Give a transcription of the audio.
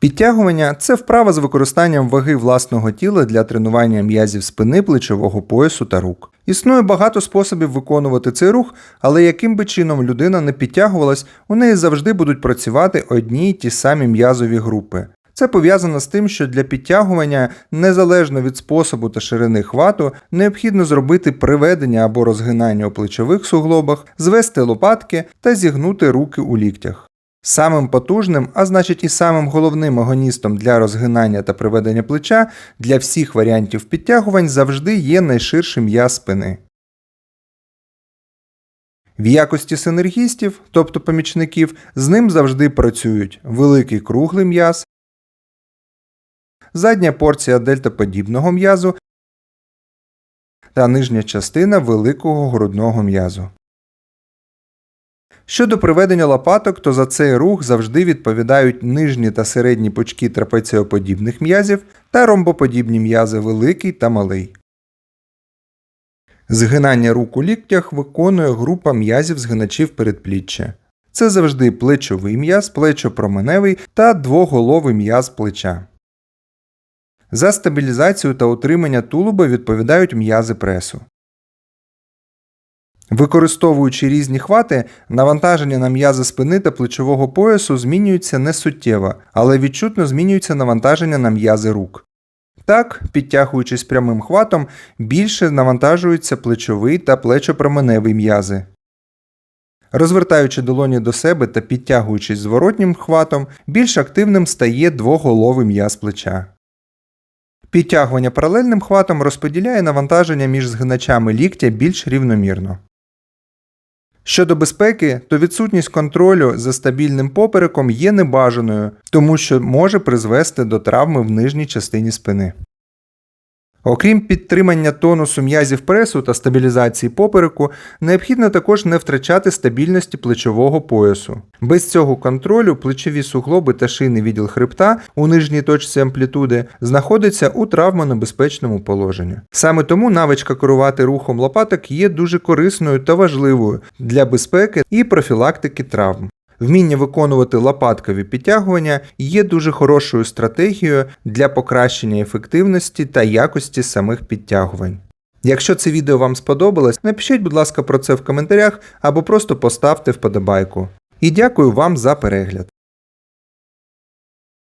Підтягування це вправа з використанням ваги власного тіла для тренування м'язів спини, плечового поясу та рук. Існує багато способів виконувати цей рух, але яким би чином людина не підтягувалась, у неї завжди будуть працювати одні й ті самі м'язові групи. Це пов'язано з тим, що для підтягування, незалежно від способу та ширини хвату, необхідно зробити приведення або розгинання у плечових суглобах, звести лопатки та зігнути руки у ліктях. Самим потужним, а значить і самим головним агоністом для розгинання та приведення плеча для всіх варіантів підтягувань завжди є найширший м'яз спини. В якості синергістів, тобто помічників, з ним завжди працюють великий круглий м'яз, задня порція дельтаподібного м'язу та нижня частина великого грудного м'язу. Щодо приведення лопаток, то за цей рух завжди відповідають нижні та середні пучки трапеціоподібних м'язів та ромбоподібні м'язи великий та малий. Згинання рук у ліктях виконує група м'язів згиначів передпліччя. Це завжди плечовий м'яз, плечопроменевий та двоголовий м'яз плеча. За стабілізацію та утримання тулуба відповідають м'язи пресу. Використовуючи різні хвати, навантаження на м'язи спини та плечового поясу змінюється не суттєво, але відчутно змінюється навантаження на м'язи рук. Так, підтягуючись прямим хватом, більше навантажуються плечовий та плечопроменевий м'язи. Розвертаючи долоні до себе та підтягуючись зворотнім хватом, більш активним стає двоголовий м'яз плеча. Підтягування паралельним хватом розподіляє навантаження між згиначами ліктя більш рівномірно. Щодо безпеки, то відсутність контролю за стабільним попереком є небажаною, тому що може призвести до травми в нижній частині спини. Окрім підтримання тонусу м'язів пресу та стабілізації попереку, необхідно також не втрачати стабільності плечового поясу. Без цього контролю плечові суглоби та шийний відділ хребта у нижній точці амплітуди знаходяться у травмонебезпечному положенні. Саме тому навичка керувати рухом лопаток є дуже корисною та важливою для безпеки і профілактики травм. Вміння виконувати лопаткові підтягування є дуже хорошою стратегією для покращення ефективності та якості самих підтягувань. Якщо це відео вам сподобалось, напишіть, будь ласка, про це в коментарях або просто поставте вподобайку. І дякую вам за перегляд.